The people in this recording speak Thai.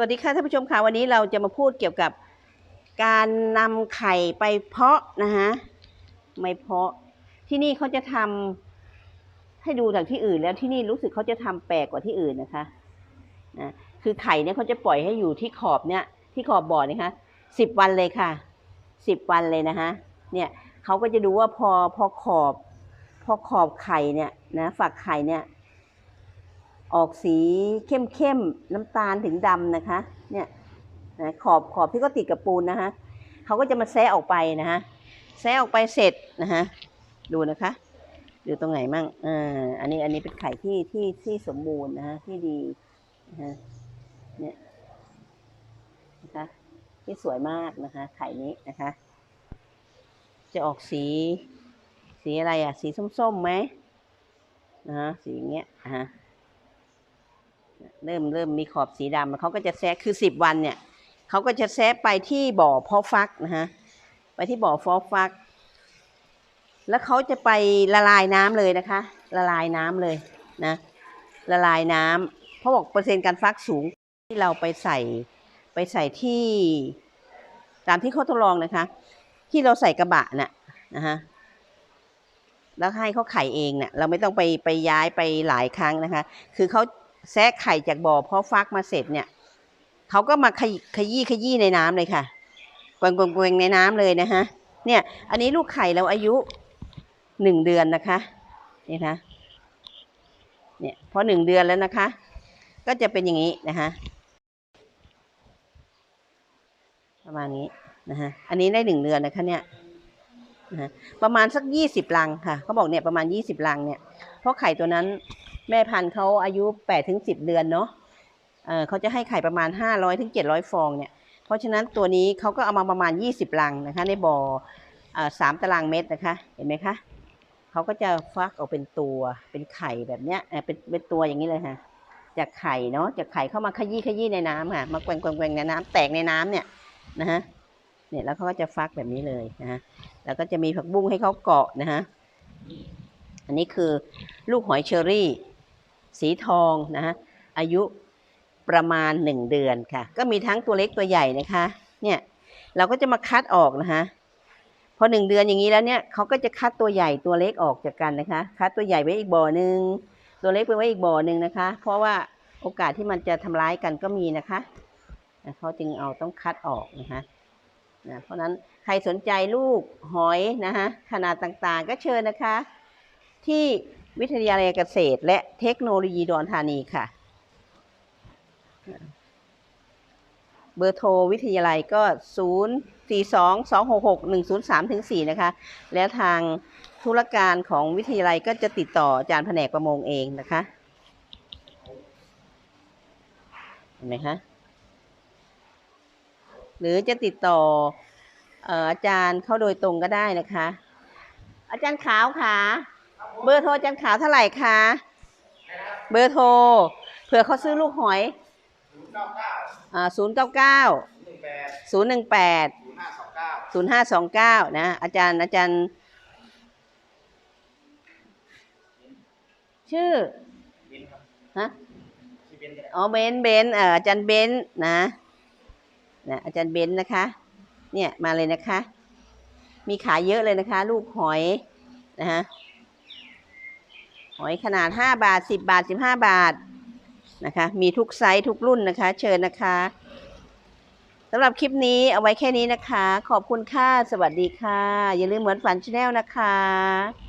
วัสดีค่ะท่านผู้ชมค่ะวันนี้เราจะมาพูดเกี่ยวกับการนำไข่ไปเพาะนะฮะไม่เพาะที่นี่เขาจะทำให้ดูจากที่อื่นแล้วที่นี่รู้สึกเขาจะทำแปลกกว่าที่อื่นนะคะนะคือไข่เนี่ยเขาจะปล่อยให้อยู่ที่ขอบเนี่ยที่ขอบบ่อนี่คะสิบวันเลยค่ะสิบวันเลยนะคะเนี่ยเขาก็จะดูว่าพอพอขอบ พอขอบไข่เนี่ยนะฝักไข่เนี่ย ออกสีเข้มเข้มๆน้ำตาลถึงดำนะคะ เนี่ยนะขอบขอบที่ก็ติดกับปูนนะคะเขาก็จะมาแซะออกไปนะคะแซะออกไปเสร็จนะคะดูนะคะดูตรงไหนมั่งอ่าอันนี้อันนี้เป็นไข่ที่ที่ที่สมบูรณ์นะคะที่ดีนะคะเนี่ยนะคะที่สวยมากนะคะ ไข่นี้นะคะ จะออกสี สีอะไรอะสีส้มๆไหมนะคะสีอย่างเงี้ยอ่า เริ่มเริ่มมีขอบสีดำเขาก็จะแซะคือสิบวันเนี่ยเขาก็จะแซะไปที่บ่อเพาะฟักนะฮะไปที่บ่อเพาะฟัก แล้วเขาจะไปละลายน้ำเลยนะคะ ละลายน้ำเลยนะ ละลายน้ำเพราะบอกเปอร์เซ็นต์การฟักสูงที่เราไปใส่ไปใส่ที่ ตามที่เขาทดลองนะคะ ที่เราใส่กระบะน่ะนะฮะแล้วให้เขาไข่เองเนี่ยเราไม่ต้องไปไปย้ายไปหลายครั้งนะคะ คือเขา แซะไข่จากบ่อเพาะฟักมาเสร็จเนี่ยเขาก็มาขยขยี้ขยี้ในน้ำเลยค่ะกวงกวงกวงในน้ำเลยนะคะเนี่ย อันนี้ลูกไข่เราอายุหนึ่งเดือนนะคะนี่นะเนี่ยพอหนึ่งเดือนแล้วนะคะ ก็จะเป็นอย่างนี้นะคะประมาณนี้นะคะอันนี้ได้หนึ่งเดือนนะคะเนี่ยนะะประมาณสักยี่สิบลังค่ะเขาบอกเนี่ยประมาณยี่สิบลังเนี่ยเพราะไข่ตัวนั้น แม่พันธุ์เขาอายุ8ปดถึงสิเดือนเนาะเออเขาจะให้ไข่ประมาณ 500ถึง700ฟองเนี่ย เพราะฉะนั้นตัวนี้เขาก็เอามาประมาณ 20 ลังนะคะ ในบ่อสามตารางเมตรนะคะ เห็นไหมคะเขาก็จะฟักออกเป็นตัวเป็นไข่แบบเนี้ยเออเป็นเป็นตัวอย่างนี้เลยค่ะ จากไข่เนาะจากไข่เข้ามาขยี้ขยี้ในน้ำค่ะ มาแกว่งแกว่งแกว่งในน้ำแตกในน้ำเนี่ยนะฮะเนี่ยแล้วเขาก็จะฟักแบบนี้เลยนะฮะแล้วก็จะมีผักบุ้งให้เขาเกาะนะฮะอันนี้คือลูกหอยเชอรี่ สีทองนะฮะอายุประมาณหนึ่งเดือนค่ะ ก็มีทั้งตัวเล็กตัวใหญ่นะคะเนี่ยเราก็จะมาคัดออกนะคะพอหนึ่งเดือนอย่างนี้แล้วเนี่ยเขาก็จะคัดตัวใหญ่ตัวเล็กออกจากกันนะคะ คัดตัวใหญ่ไว้อีกบ่อหนึ่งตัวเล็กไปไว้อีกบ่อหนึ่งนะคะ เพราะว่าโอกาสที่มันจะทำร้ายกันก็มีนะคะเขาจึงเอาต้องคัดออกนะคะนะเพราะฉะนั้นใครสนใจลูกหอยนะคะขนาดต่างๆ ก็เชิญนะคะ ที่ วิทยาลัยเกษตร และเทคโนโลยีดอนธานีค่ะ เบอร์โทรวิทยาลัยก็ 0 4 2 2 6 6 1 0 3ถึง4นะคะ และทางธุรการของวิทยาลัยก็จะติดต่ออาจารย์แผนกประมงเองนะคะ เห็นไหมคะ หรือจะติดต่อเอ่ออาจารย์เข้าโดยตรงก็ได้นะคะ อาจารย์ขาวค่ะ เบอร์โทรจารย์ขาวเท่าไหร่คะ เบอร์โทร เผื่อเขาซื้อลูกหอยอ่าศูนย์เก้าเก้าศูนย์หนึ่งแปดศูนย์ห้าสองเก้านะ อาจารย์อาจารย์ ชื่อฮะอ๋อเบนเบนเอ่ออาจารย์เบนนะนะอาจารย์เบนนะคะ เนี่ยมาเลยนะคะ มีขายเยอะเลยนะคะ ลูกหอยนะฮะ หอยขนาด 5 บาท 10 บาท 15 บาทนะคะ มีทุกไซส์ทุกรุ่นนะคะ เชิญนะคะสำหรับคลิปนี้เอาไว้แค่นี้นะคะ ขอบคุณค่ะ สวัสดีค่ะ อย่าลืมเหมือนฝันชาแนลนะคะ